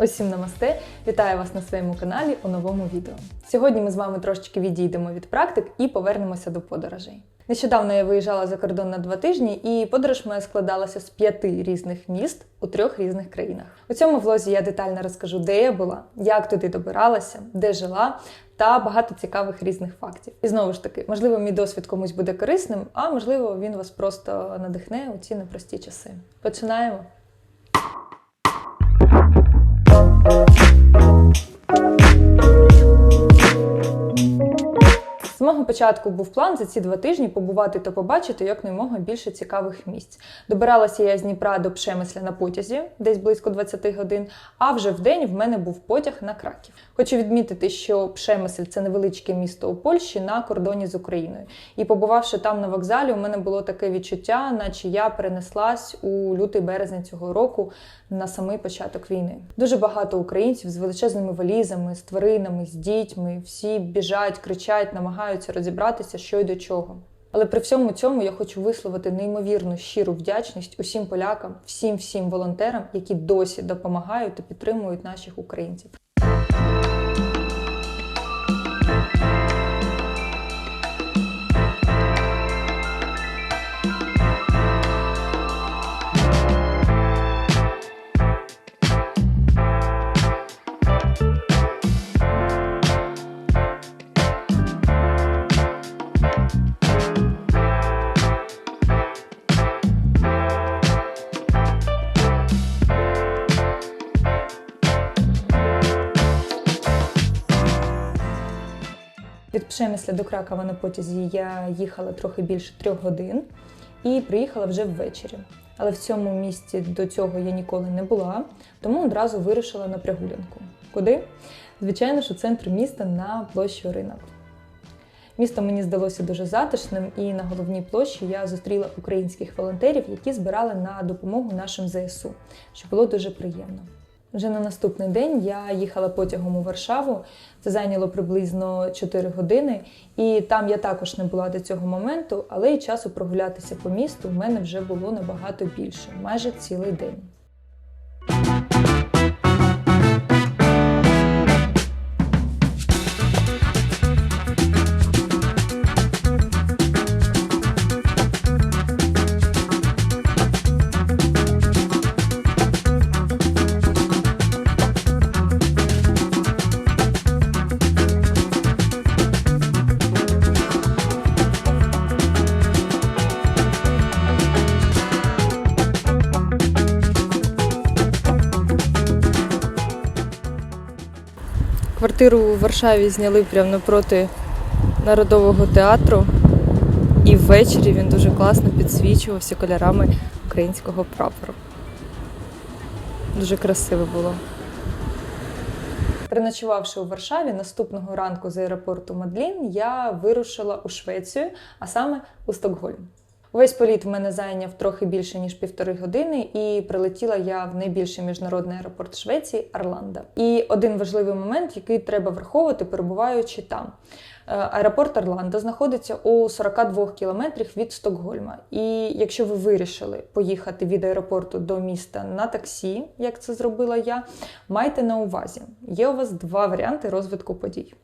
Усім намасте! Вітаю вас на своєму каналі у новому відео. Сьогодні ми з вами трошечки відійдемо від практик і повернемося до подорожей. Нещодавно я виїжджала за кордон на два тижні, і подорож моя складалася з п'яти різних міст у трьох різних країнах. У цьому влозі я детально розкажу, де я була, як туди добиралася, де жила. Та багато цікавих різних фактів. І знову ж таки, можливо, мій досвід комусь буде корисним, а можливо, він вас просто надихне у ці непрості часи. Починаємо. З мого початку був план за ці два тижні побувати та побачити якнаймога більше цікавих місць. Добиралася я з Дніпра до Пшемисля на потязі, десь близько 20 годин. А вже в день в мене був потяг на Краків. Хочу відмітити, що Пшемисль це невеличке місто у Польщі на кордоні з Україною. І побувавши там на вокзалі, у мене було таке відчуття, наче я перенеслась у лютий березень цього року на самий початок війни. Дуже багато українців з величезними валізами, з тваринами, з дітьми. Всі біжать, кричать, намагаються розібратися, що й до чого. Але при всьому цьому я хочу висловити неймовірну щиру вдячність усім полякам, всім всім волонтерам, які досі допомагають та підтримують наших українців. Від Пшемисля до Кракова на потязі я їхала трохи більше трьох годин і приїхала вже ввечері. Але в цьому місці до цього я ніколи не була, тому одразу вирушила на прогулянку. Куди? Звичайно ж, у центр міста на площу ринок. Місто мені здалося дуже затишним, і на головній площі я зустріла українських волонтерів, які збирали на допомогу нашим ЗСУ, що було дуже приємно. Вже на наступний день я їхала потягом у Варшаву. Це зайняло приблизно 4 години, і там я також не була до цього моменту, але й часу прогулятися по місту в мене вже було набагато більше, майже цілий день. Квартиру у Варшаві зняли прямо напроти народового театру. І ввечері він дуже класно підсвічувався кольорами українського прапору. Дуже красиво було. Переночувавши у Варшаві, наступного ранку з аеропорту Мадлін я вирушила у Швецію, а саме у Стокгольм. Увесь політ в мене зайняв трохи більше ніж півтори години, і прилетіла я в найбільший міжнародний аеропорт Швеції Арланда. І один важливий момент, який треба враховувати, перебуваючи там. Е, Аеропорт Орландо знаходиться у 42 кілометрах від Стокгольма. І якщо ви вирішили поїхати від аеропорту до міста на таксі, як це зробила я, майте на увазі, є у вас два варіанти розвитку подій.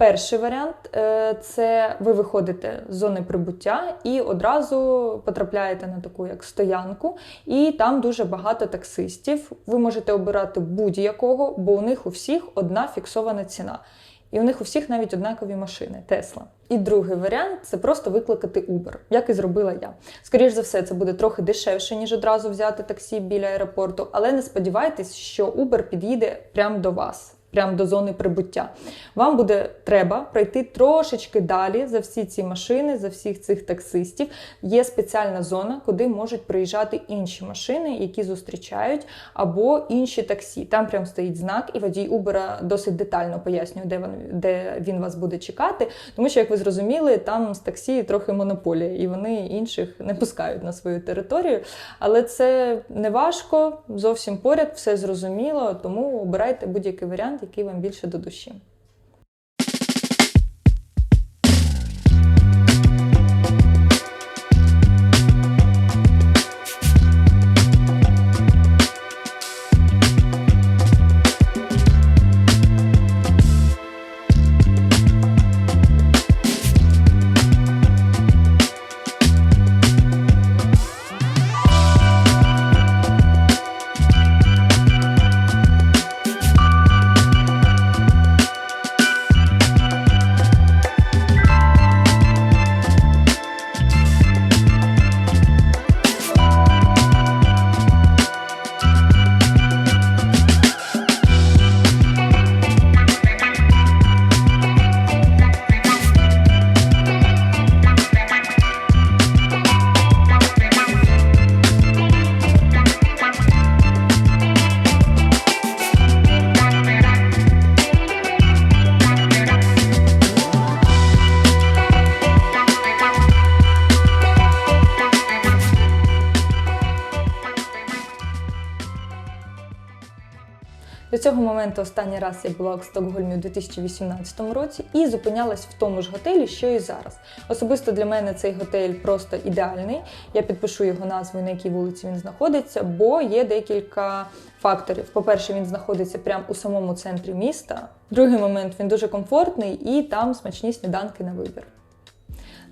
Перший варіант е, це ви виходите з зони прибуття і одразу потрапляєте на таку як стоянку, і там дуже багато таксистів. Ви можете обирати будь-якого, бо у них у всіх одна фіксована ціна. І у них у всіх навіть однакові машини Тесла. І другий варіант це просто викликати Uber, як і зробила я. Скоріше за все, це буде трохи дешевше, ніж одразу взяти таксі біля аеропорту, але не сподівайтесь, що Uber під'їде прямо до вас. Прямо до зони прибуття. Вам буде треба пройти трошечки далі за всі ці машини, за всіх цих таксистів. Є спеціальна зона, куди можуть приїжджати інші машини, які зустрічають, або інші таксі. Там прям стоїть знак, і водій Uber досить детально пояснює, де він, де він вас буде чекати. Тому що, як ви зрозуміли, там з таксі трохи монополія, і вони інших не пускають на свою територію. Але це не важко, зовсім поряд, все зрозуміло, тому обирайте будь-який варіант який вам більше до душі. Моменту останній раз я була у Стокгольмі у 2018 році і зупинялась в тому ж готелі, що і зараз. Особисто для мене цей готель просто ідеальний. Я підпишу його назву, на якій вулиці він знаходиться, бо є декілька факторів. По-перше, він знаходиться прямо у самому центрі міста. Другий момент він дуже комфортний і там смачні сніданки на вибір.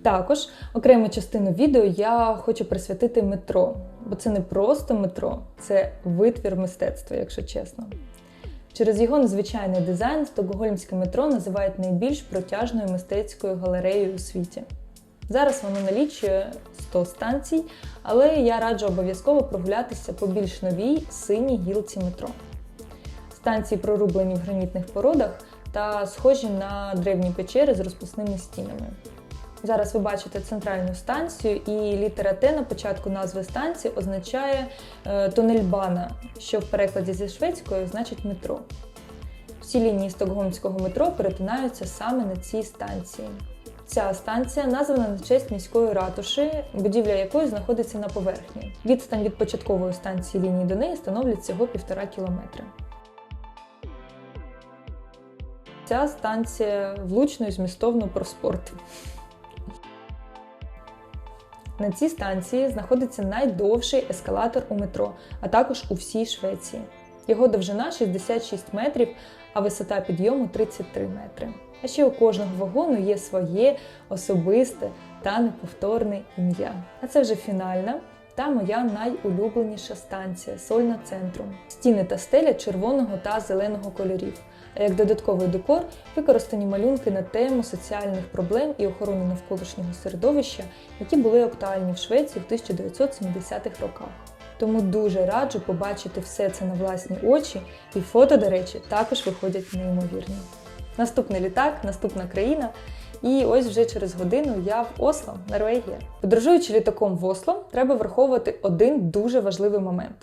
Також окрему частину відео я хочу присвятити метро, бо це не просто метро, це витвір мистецтва, якщо чесно. Через його незвичайний дизайн стокгольмське метро називають найбільш протяжною мистецькою галереєю у світі. Зараз воно налічує 100 станцій, але я раджу обов'язково прогулятися по більш новій синій гілці метро. Станції прорублені в гранітних породах та схожі на древні печери з розпусними стінами. Зараз ви бачите центральну станцію, і літера Т на початку назви станції означає е, тунельбана, що в перекладі зі шведської значить метро. Всі лінії стокгольмського метро перетинаються саме на цій станції. Ця станція названа на честь міської ратуші, будівля якої знаходиться на поверхні. Відстань від початкової станції лінії до неї становить всього півтора кілометри. Ця станція влучно і змістовно про спорт. На цій станції знаходиться найдовший ескалатор у метро, а також у всій Швеції. Його довжина 66 метрів, а висота підйому 33 метри. А ще у кожного вагону є своє особисте та неповторне ім'я. А це вже фінальна та моя найулюбленіша станція Сольна центру. Стіни та стеля червоного та зеленого кольорів. А як додатковий декор використані малюнки на тему соціальних проблем і охорони навколишнього середовища, які були актуальні в Швеції в 1970-х роках. Тому дуже раджу побачити все це на власні очі, і фото, до речі, також виходять неймовірні. Наступний літак, наступна країна. І ось вже через годину я в Осло, Норвегія. Подорожуючи літаком в Осло, треба враховувати один дуже важливий момент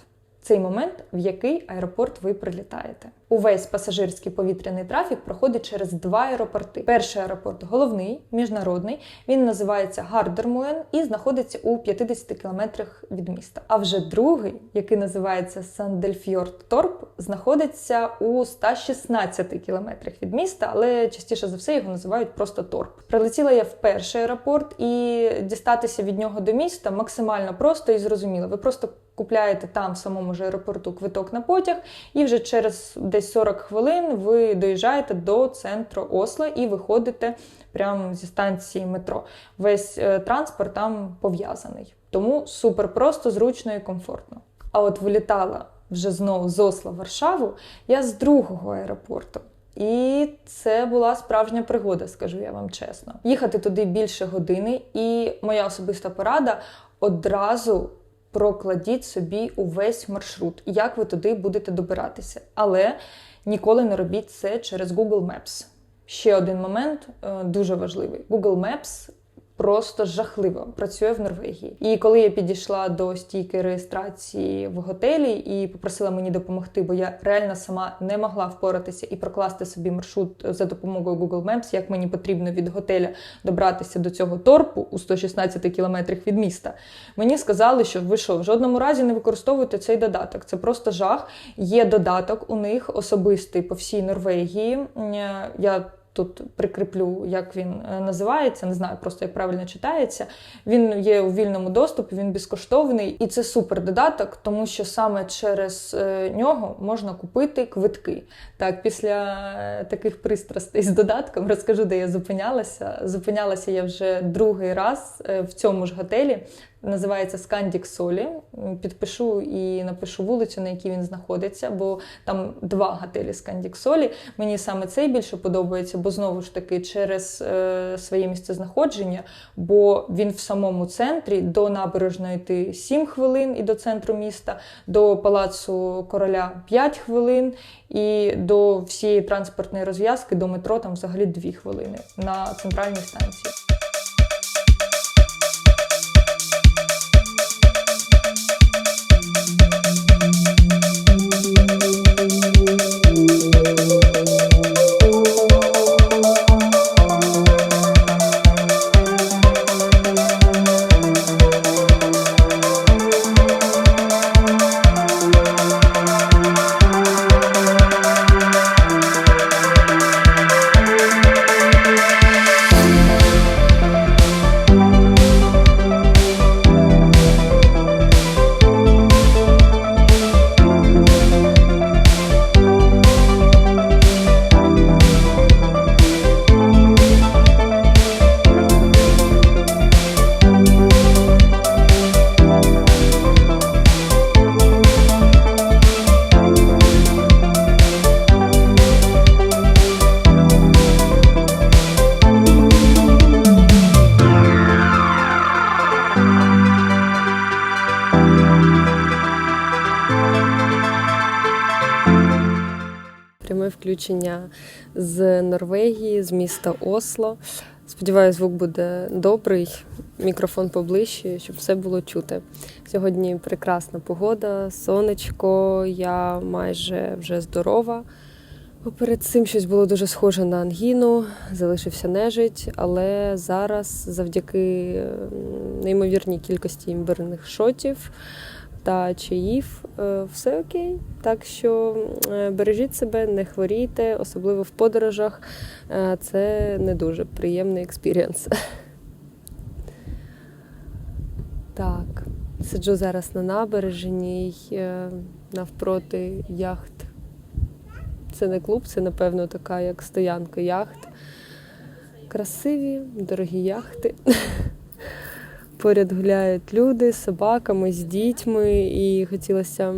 цей момент, в який аеропорт ви прилітаєте. Увесь пасажирський повітряний трафік проходить через два аеропорти. Перший аеропорт головний, міжнародний. Він називається Гардермуен і знаходиться у 50 кілометрах від міста. А вже другий, який називається Сандельфьорд Торп, знаходиться у 116 кілометрах від міста, але частіше за все його називають просто Торп. Прилетіла я в перший аеропорт і дістатися від нього до міста максимально просто і зрозуміло. Ви просто купляєте там в самому ж аеропорту квиток на потяг, і вже через десь 40 хвилин ви доїжджаєте до центру Осло і виходите прямо зі станції метро. Весь е, транспорт там пов'язаний. Тому супер просто, зручно і комфортно. А от вилітала вже знову з Осла в Варшаву я з другого аеропорту. І це була справжня пригода, скажу я вам чесно. Їхати туди більше години, і моя особиста порада одразу прокладіть собі увесь маршрут, як ви туди будете добиратися. Але ніколи не робіть це через Google Maps. Ще один момент е, дуже важливий: Google Maps просто жахливо працює в Норвегії. І коли я підійшла до стійки реєстрації в готелі і попросила мені допомогти, бо я реально сама не могла впоратися і прокласти собі маршрут за допомогою Google Maps, як мені потрібно від готеля добратися до цього торпу у 116 кілометрах від міста. Мені сказали, що ви що, в жодному разі не використовуєте цей додаток. Це просто жах. Є додаток у них особистий по всій Норвегії. Я Тут прикріплю, як він е, називається, не знаю просто як правильно читається. Він є у вільному доступі, він безкоштовний, і це супер додаток, тому що саме через е, нього можна купити квитки. Так, після е, таких пристрастей з додатком розкажу, де я зупинялася. Зупинялася я вже другий раз в цьому ж готелі називається Скандік Солі. Підпишу і напишу вулицю, на якій він знаходиться, бо там два готелі Скандік Солі. Мені саме цей більше подобається, бо знову ж таки через е, своє місцезнаходження, бо він в самому центрі до набережної йти 7 хвилин і до центру міста, до палацу короля 5 хвилин, і до всієї транспортної розв'язки до метро там взагалі 2 хвилини на центральній станції. Включення з Норвегії, з міста Осло. Сподіваюсь, звук буде добрий, мікрофон поближче, щоб все було чути. Сьогодні прекрасна погода, сонечко, я майже вже здорова. Перед цим щось було дуже схоже на ангіну, залишився нежить, але зараз, завдяки неймовірній кількості імбирних шотів та чаїв, е, все окей. Так що е, бережіть себе, не хворійте, особливо в подорожах. Е, Це не дуже приємний експірієнс. Так, сиджу зараз на набережній навпроти яхт. Це не клуб, це, напевно, така як стоянка яхт. Красиві, дорогі яхти. Поряд гуляють люди з собаками, з дітьми, і хотілося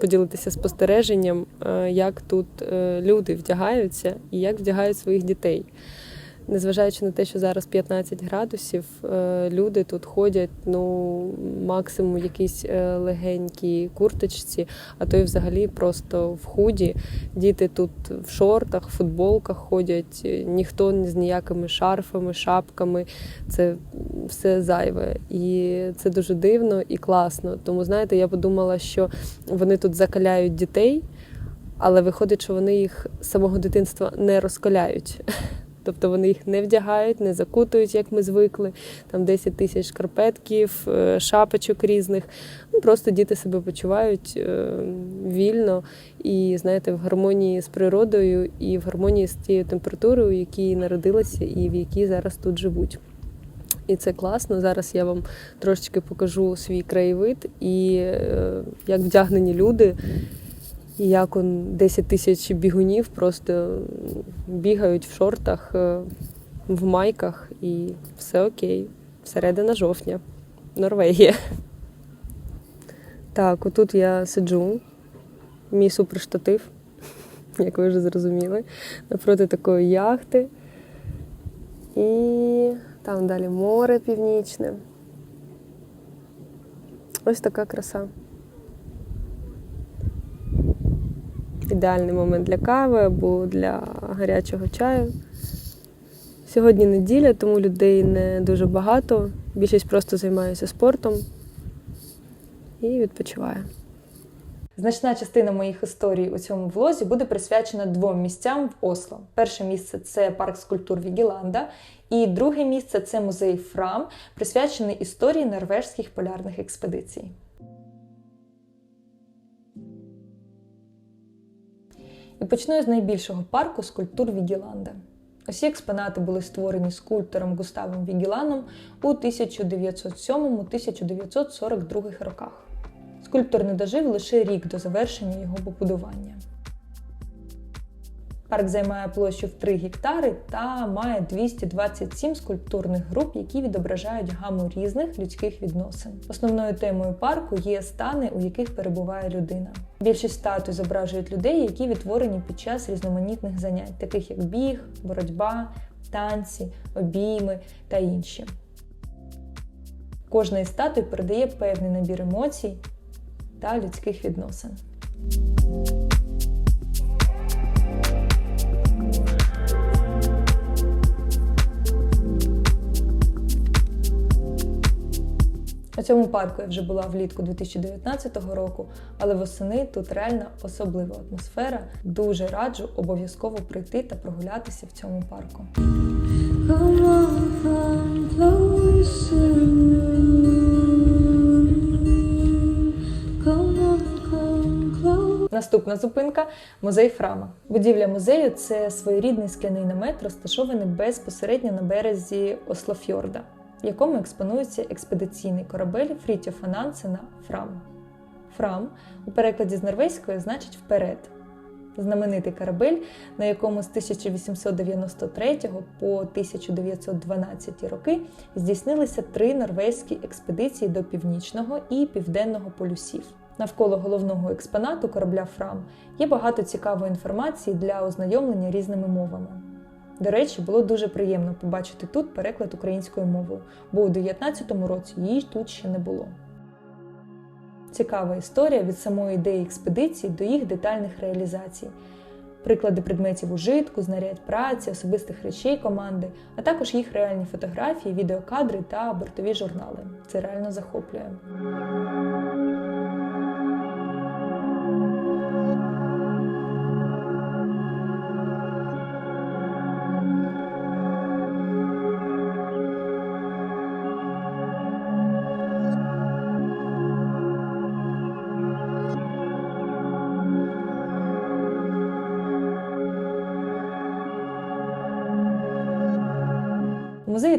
поділитися спостереженням, е, як тут е, люди вдягаються і як вдягають своїх дітей. Незважаючи на те, що зараз 15 градусів, е, люди тут ходять ну, максимум якісь е, легенькі курточці, а то й взагалі просто в худі. Діти тут в шортах, в футболках ходять, е, ніхто з ніякими шарфами, шапками. Це все зайве. І це дуже дивно і класно. Тому, знаєте, я подумала, що вони тут закаляють дітей, але виходить, що вони їх з самого дитинства не розкаляють. Тобто вони їх не вдягають, не закутують, як ми звикли. Там 10 тисяч шкарпетків, е, шапочок різних. Ну, просто діти себе почувають е, вільно і, знаєте, в гармонії з природою і в гармонії з тією температурою, в якій народилися і в якій зараз тут живуть. І це класно. Зараз я вам трошечки покажу свій краєвид і е, як вдягнені люди. І як он 10 тисяч бігунів просто бігають в шортах, е, в майках, і все окей. Середина жовтня, Норвегія. Так, отут я сиджу, мій суперштатив, як ви вже зрозуміли, напроти такої яхти. І там далі море північне. Ось така краса. Ідеальний момент для кави або для гарячого чаю. Сьогодні неділя, тому людей не дуже багато. Більшість просто займаються спортом і відпочиває. Значна частина моїх історій у цьому влозі буде присвячена двом місцям в Осло. Перше місце це парк скульптур Вігіланда, і друге місце це музей Фрам, присвячений історії норвежських полярних експедицій. І почну з найбільшого парку скульптур Вігіланда. Усі експонати були створені скульптором Густавом Вігіланом у 1907-1942 роках. Скульптор не дожив лише рік до завершення його побудування. Парк займає площу в 3 гектари та має 227 скульптурних груп, які відображають гаму різних людських відносин. Основною темою парку є стани, у яких перебуває людина. Більшість статуй зображують людей, які відтворені під час різноманітних занять, таких як біг, боротьба, танці, обійми та інші. Кожна із статуй передає певний набір емоцій та людських відносин. У цьому парку я вже була влітку 2019 року, але восени тут реально особлива атмосфера. Дуже раджу обов'язково прийти та прогулятися в цьому парку. Наступна зупинка музей Фрама. Будівля музею це своєрідний скляний намет, розташований безпосередньо на березі Ослофьорда, в якому експонується експедиційний корабель Фрітьоф Нансена Фрам. Фрам у перекладі з норвезької значить вперед. Знаменитий корабель, на якому з 1893 по 1912 роки здійснилися три норвезькі експедиції до північного і південного полюсів. Навколо головного експонату корабля Фрам є багато цікавої інформації для ознайомлення різними мовами. До речі, було дуже приємно побачити тут переклад українською мовою, бо у 2019 році її тут ще не було. Цікава історія від самої ідеї експедиції до їх детальних реалізацій. приклади предметів ужитку, знарядь праці, особистих речей команди, а також їх реальні фотографії, відеокадри та бортові журнали. Це реально захоплює.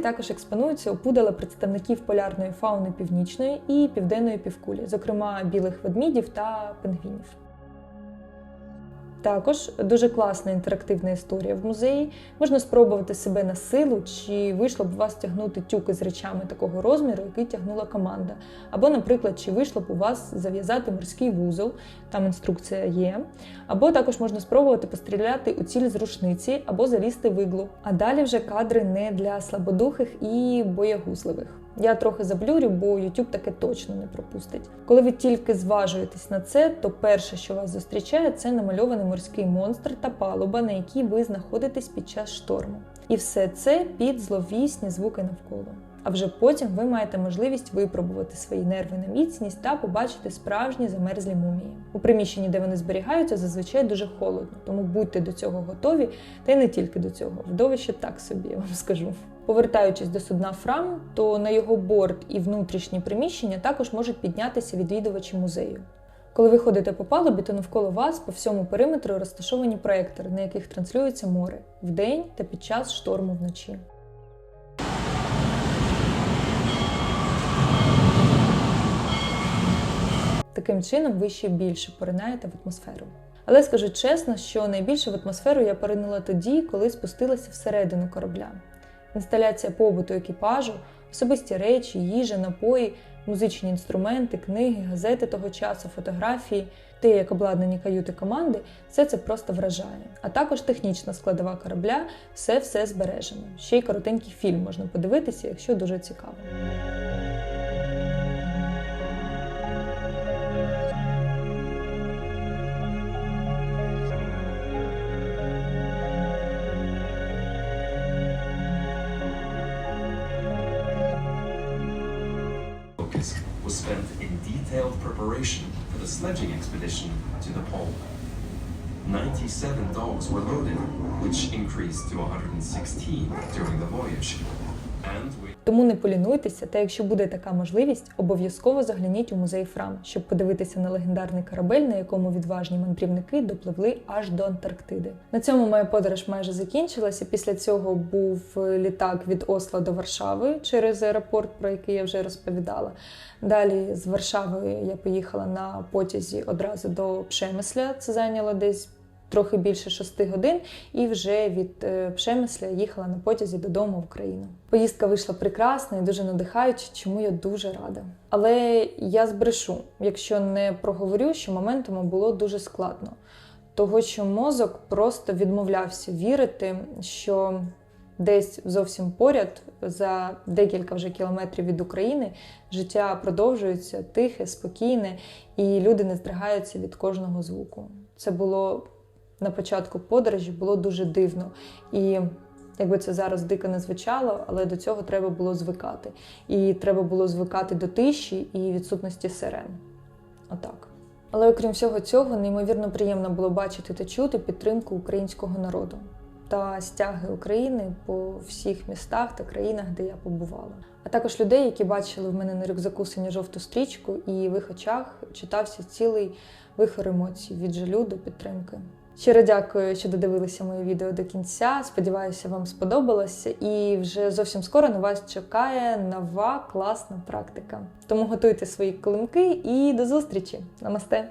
Також експонуються опудала представників полярної фауни північної і південної півкулі, зокрема білих ведмідів та пингвінів. Також дуже класна інтерактивна історія в музеї. Можна спробувати себе на силу, чи вийшло б у вас тягнути тюки з речами такого розміру, який тягнула команда. Або, наприклад, чи вийшло б у вас зав'язати морський вузол, там інструкція є. Або також можна спробувати постріляти у ціль з рушниці або залізти в іглу. А далі вже кадри не для слабодухих і боягузливих. Я трохи заблюрю, бо YouTube таке точно не пропустить. Коли ви тільки зважуєтесь на це, то перше, що вас зустрічає, це намальований морський монстр та палуба, на якій ви знаходитесь під час шторму. І все це під зловісні звуки навколо. А вже потім ви маєте можливість випробувати свої нерви на міцність та побачити справжні замерзлі мумії. У приміщенні, де вони зберігаються, зазвичай дуже холодно, тому будьте до цього готові, та й не тільки до цього. Вдовище так собі, я вам скажу. Повертаючись до судна Фрам, то на його борт і внутрішні приміщення також можуть піднятися відвідувачі музею. Коли ви ходите по палубі, то навколо вас по всьому периметру розташовані проектори, на яких транслюється море вдень та під час шторму вночі. Таким чином ви ще більше поринаєте в атмосферу. Але скажу чесно, що найбільше в атмосферу я поринула тоді, коли спустилася всередину корабля. Інсталяція побуту екіпажу, особисті речі, їжа, напої, музичні інструменти, книги, газети того часу, фотографії, те, як обладнані каюти команди, все це просто вражає. А також технічна складова корабля, все все збережено. Ще й коротенький фільм можна подивитися, якщо дуже цікаво. Sledging expedition to the pole. 97 dogs were loaded, which increased to 116 during the voyage. Тому не полінуйтеся, та якщо буде така можливість, обов'язково загляніть у музей Фрам, щоб подивитися на легендарний корабель, на якому відважні мандрівники допливли аж до Антарктиди. На цьому моя подорож майже закінчилася. Після цього був літак від Осла до Варшави через аеропорт, про який я вже розповідала. Далі з Варшави я поїхала на потязі одразу до Пшемисля. Це зайняло десь трохи більше шести годин, і вже від е, Пшемисля їхала на потязі додому в Україну. Поїздка вийшла прекрасна і дуже надихаюча, чому я дуже рада. Але я збрешу, якщо не проговорю, що моментами було дуже складно. Того, що мозок просто відмовлявся вірити, що десь зовсім поряд, за декілька вже кілометрів від України, життя продовжується тихе, спокійне, і люди не здригаються від кожного звуку. Це було на початку подорожі було дуже дивно. І якби це зараз дико не звучало, але до цього треба було звикати. І треба було звикати до тиші і відсутності сирен. Отак. Але окрім всього цього, неймовірно приємно було бачити та чути підтримку українського народу та стяги України по всіх містах та країнах, де я побувала. А також людей, які бачили в мене на рюкзаку синьо-жовту стрічку, і в їх очах читався цілий вихор емоцій від жалю до підтримки. Щиро дякую, що додивилися моє відео до кінця. Сподіваюся, вам сподобалося. І вже зовсім скоро на вас чекає нова класна практика. Тому готуйте свої килимки і до зустрічі! Намасте!